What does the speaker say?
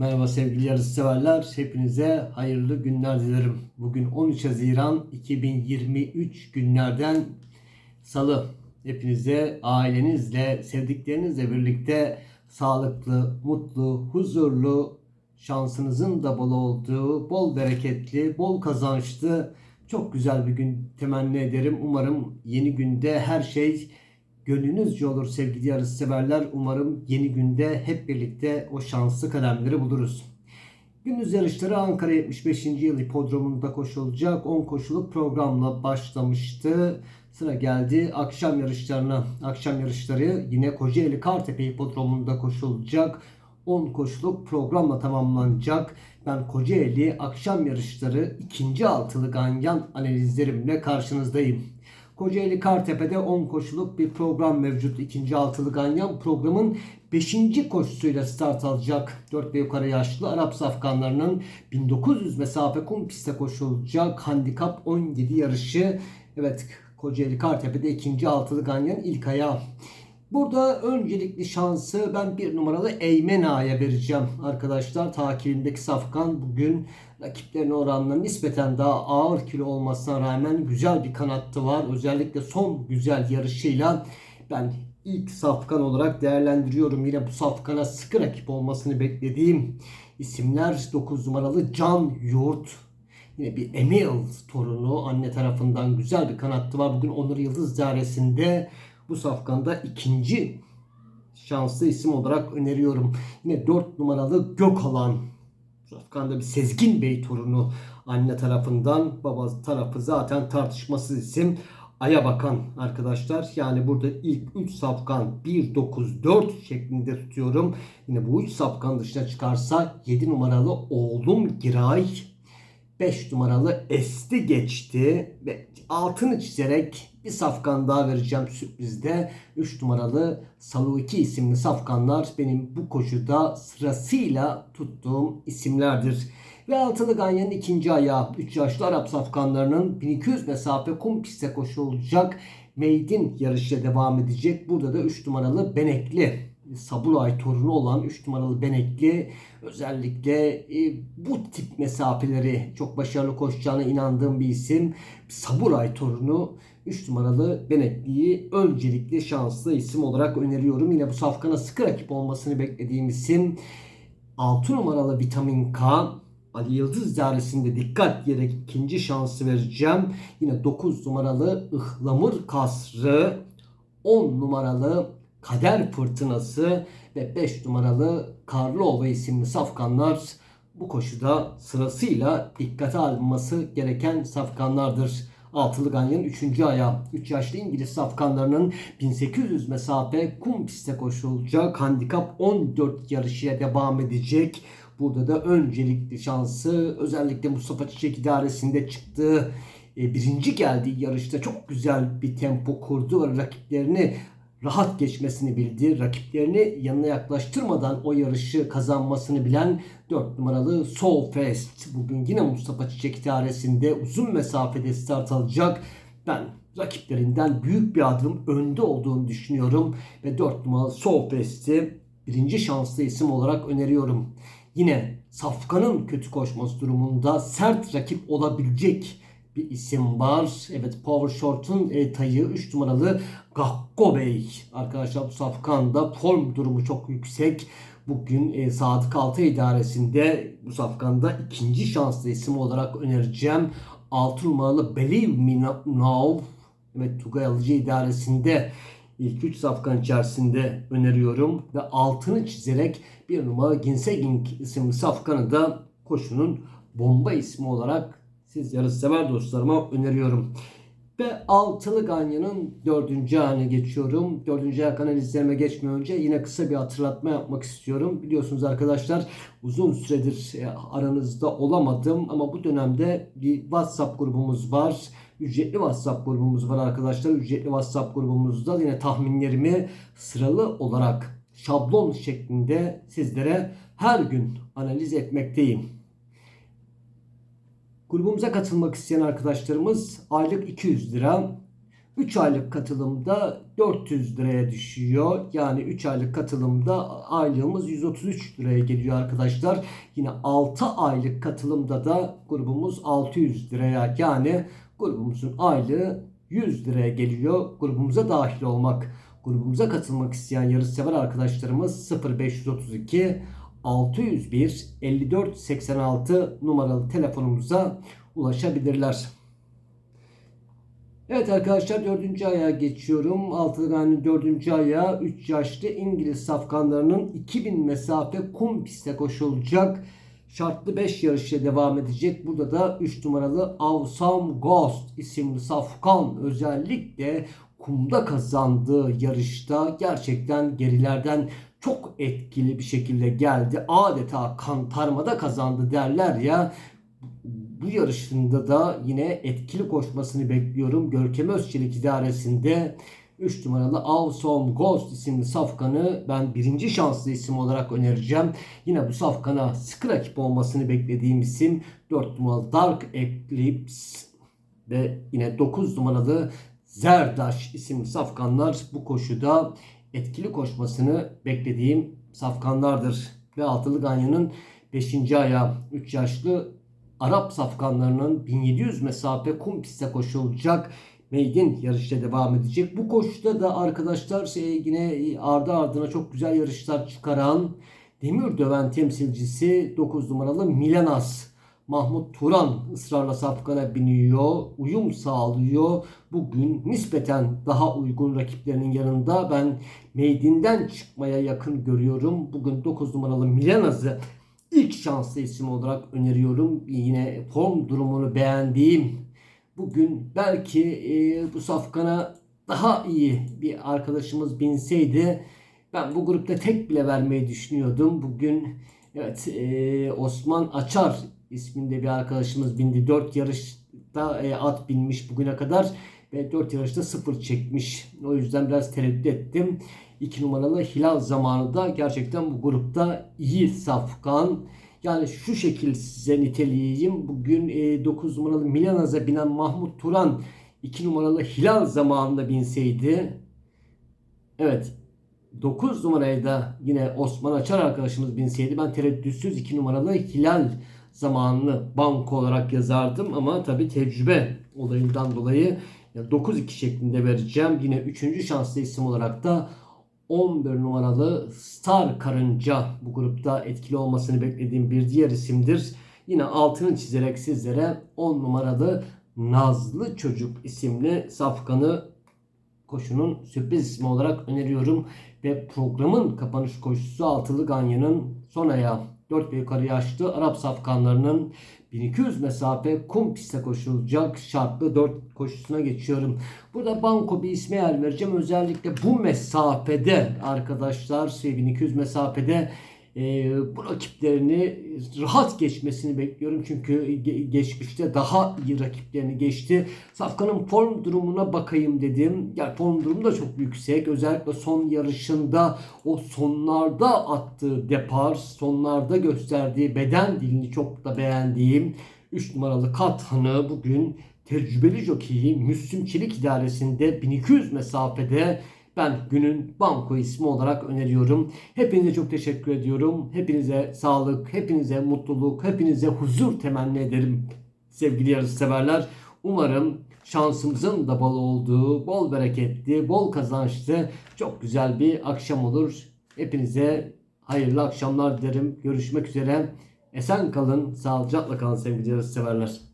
Merhaba sevgili yarışseverler. Hepinize hayırlı günler dilerim. Bugün 13 Haziran 2023 günlerden salı. Hepinize ailenizle, sevdiklerinizle birlikte sağlıklı, mutlu, huzurlu, şansınızın da bol olduğu, bol bereketli, bol kazançlı, çok güzel bir gün temenni ederim. Umarım yeni günde her şey gönlünüzce olur sevgili yarış severler. Umarım yeni günde hep birlikte o şanslı kalemleri buluruz. Gündüz yarışları Ankara 75. yıl hipodromunda koşulacak 10 koşuluk programla başlamıştı. Sıra geldi akşam yarışlarına. Akşam yarışları yine Kocaeli Kartepe hipodromunda koşulacak. 10 koşuluk programla tamamlanacak. Ben Kocaeli akşam yarışları ikinci altılı ganyan analizlerimle karşınızdayım. Kocaeli Kartepe'de 10 koşuluk bir program mevcut. İkinci altılı ganyan programın 5. koşusuyla start alacak. 4 ve yukarı yaşlı Arap safkanlarının 1900 mesafe kum pistte koşulacak. Handikap 17 yarışı. Evet Kocaeli Kartepe'de ikinci altılı ganyan ilk ayağı. Burada öncelikli şansı ben bir numaralı Eymena'ya vereceğim arkadaşlar. Takibindeki Safkan bugün rakiplerine oranla nispeten daha ağır kilo olmasına rağmen güzel bir kanattı var. Özellikle son güzel yarışıyla ben ilk safkan olarak değerlendiriyorum. Yine bu safkana sıkı rakip olmasını beklediğim isimler 9 numaralı Can Yurt. Yine bir Emil torunu anne tarafından güzel bir kanattı var. Bugün Onur Yıldız dairesinde bu safkanda ikinci şanslı isim olarak öneriyorum. Yine 4 numaralı Gökalan. Safkanda bir Sezgin Bey torunu anne tarafından. Baba tarafı zaten tartışmasız isim. Aya bakan arkadaşlar. Yani burada ilk 3 safkan 1, 9, 4 şeklinde tutuyorum. Yine bu 3 safkan dışına çıkarsa 7 numaralı oğlum Giray 5 numaralı Esti geçti ve altını çizerek bir safkan daha vereceğim sürprizde. 3 numaralı Saluki isimli safkanlar benim bu koşuda sırasıyla tuttuğum isimlerdir. Ve altılı ganyanın ikinci ayağı 3 yaşlı Arap safkanlarının 1200 mesafe kum piste koşulacak. Maiden yarışıyla devam edecek. Burada da 3 numaralı Benekli Saburay torunu olan 3 numaralı Benekli özellikle e, bu tip mesafeleri çok başarılı koşacağına inandığım bir isim. Saburay torunu 3 numaralı Benekli'yi öncelikli şanslı isim olarak öneriyorum. Yine bu safkana sıkı rakip olmasını beklediğim isim 6 numaralı Vitamin K. Ali Yıldız dairesinde dikkat diyerek ikinci şansı vereceğim. Yine 9 numaralı Ihlamur Kasrı, 10 numaralı Kader Fırtınası ve 5 numaralı Karlova isimli safkanlar bu koşuda sırasıyla dikkate alınması gereken safkanlardır. Altılı Ganyan'ın 3. ayağı. 3 yaşlı İngiliz safkanlarının 1800 mesafe kum piste koşulacak. Handikap 14 yarışıya devam edecek. Burada da öncelikli şansı özellikle Mustafa Çiçek idaresinde çıktığı e, birinci geldiği yarışta çok güzel bir tempo kurdu rakiplerini rahat geçmesini bildi. Rakiplerini yanına yaklaştırmadan o yarışı kazanmasını bilen 4 numaralı Soul Fest. Bugün yine Mustafa Çiçek idaresinde uzun mesafede start alacak. Ben rakiplerinden büyük bir adım önde olduğunu düşünüyorum. Ve 4 numaralı Soul Fest'i birinci şanslı isim olarak öneriyorum. Yine Safkan'ın kötü koşması durumunda sert rakip olabilecek bir isim var. Evet Power Short'un e, tayı 3 numaralı Gakko Bey. Arkadaşlar bu safkanda form durumu çok yüksek. Bugün e, Sadık Altı idaresinde bu safkanda ikinci şanslı isim olarak önereceğim. 6 numaralı Believe Me Now. Evet Tugay Alıcı idaresinde ilk 3 safkan içerisinde öneriyorum. Ve altını çizerek bir numara Ginseging isimli safkanı da koşunun bomba ismi olarak siz yarışsever dostlarıma öneriyorum. Ve altılı ganyanın dördüncü ayına geçiyorum. Dördüncü ayak analizlerime geçmeden önce yine kısa bir hatırlatma yapmak istiyorum. Biliyorsunuz arkadaşlar uzun süredir e, aranızda olamadım ama bu dönemde bir WhatsApp grubumuz var. Ücretli WhatsApp grubumuz var arkadaşlar. Ücretli WhatsApp grubumuzda yine tahminlerimi sıralı olarak şablon şeklinde sizlere her gün analiz etmekteyim. Grubumuza katılmak isteyen arkadaşlarımız aylık 200 lira, 3 aylık katılımda 400 liraya düşüyor. Yani 3 aylık katılımda aylığımız 133 liraya geliyor arkadaşlar. Yine 6 aylık katılımda da grubumuz 600 liraya yani grubumuzun aylığı 100 liraya geliyor. Grubumuza dahil olmak, grubumuza katılmak isteyen yarışsever arkadaşlarımız 0532 601 54 86 numaralı telefonumuza ulaşabilirler. Evet arkadaşlar dördüncü aya geçiyorum. Altıgan'ın dördüncü aya 3 yaşlı İngiliz safkanlarının 2000 mesafe kum piste koşulacak. Şartlı 5 yarışa devam edecek. Burada da 3 numaralı Awesome Ghost isimli safkan özellikle kumda kazandığı yarışta gerçekten gerilerden çok etkili bir şekilde geldi. Adeta kantarmada kazandı derler ya bu yarışında da yine etkili koşmasını bekliyorum. Görkem Özçelik idaresinde 3 numaralı Awesome Ghost isimli safkanı ben birinci şanslı isim olarak önereceğim. Yine bu safkana sıkı rakip olmasını beklediğim isim 4 numaralı Dark Eclipse ve yine 9 numaralı Zerdaş isimli safkanlar bu koşuda etkili koşmasını beklediğim safkanlardır. Ve Altılı Ganyan'ın 5. ayağı 3 yaşlı Arap safkanlarının 1700 mesafe kum piste koşulacak Meydin yarışta devam edecek. Bu koşuda da arkadaşlar şey, yine ardı ardına çok güzel yarışlar çıkaran demir döven temsilcisi 9 numaralı Milanas Mahmut Turan ısrarla safkana biniyor, uyum sağlıyor. Bugün nispeten daha uygun rakiplerinin yanında ben meydinden çıkmaya yakın görüyorum. Bugün 9 numaralı Milanas'ı ilk şanslı isim olarak öneriyorum. Yine form durumunu beğendiğim bugün belki e, bu safkana daha iyi bir arkadaşımız binseydi ben bu grupta tek bile vermeyi düşünüyordum. Bugün evet e, Osman Açar isminde bir arkadaşımız bindi. 4 yarışta e, at binmiş bugüne kadar ve 4 yarışta 0 çekmiş. O yüzden biraz tereddüt ettim. 2 numaralı Hilal zamanı da gerçekten bu grupta iyi safkan. Yani şu şekil size niteleyeyim. Bugün e, 9 numaralı Milanaz'a binen Mahmut Turan 2 numaralı Hilal zamanında binseydi. Evet 9 numarayı da yine Osman Açar arkadaşımız binseydi ben tereddütsüz 2 numaralı Hilal zamanını banko olarak yazardım ama tabi tecrübe olayından dolayı 9-2 şeklinde vereceğim. Yine 3. şanslı isim olarak da 11 numaralı Star Karınca bu grupta etkili olmasını beklediğim bir diğer isimdir. Yine altını çizerek sizlere 10 numaralı Nazlı Çocuk isimli safkanı koşunun sürpriz ismi olarak öneriyorum. Ve programın kapanış koşusu Altılı Ganyan'ın son ayağı 4 ve yukarı yaşlı Arap safkanlarının 1200 mesafe kum piste koşulacak şartlı 4 koşusuna geçiyorum. Burada banko bir isme yer vereceğim. Özellikle bu mesafede arkadaşlar 1200 mesafede e, bu rakiplerini rahat geçmesini bekliyorum. Çünkü geçmişte daha iyi rakiplerini geçti. Safkan'ın form durumuna bakayım dedim. Yani form durumu da çok yüksek. Özellikle son yarışında o sonlarda attığı depar, sonlarda gösterdiği beden dilini çok da beğendiğim 3 numaralı Kathan'ı bugün tecrübeli jokeyi Müslüm Çelik idaresinde 1200 mesafede ben günün banko ismi olarak öneriyorum. Hepinize çok teşekkür ediyorum. Hepinize sağlık, hepinize mutluluk, hepinize huzur temenni ederim sevgili yarış severler. Umarım şansımızın da bol olduğu, bol bereketli, bol kazançlı, çok güzel bir akşam olur. Hepinize hayırlı akşamlar dilerim. Görüşmek üzere. Esen kalın, sağlıcakla kalın sevgili yarış severler.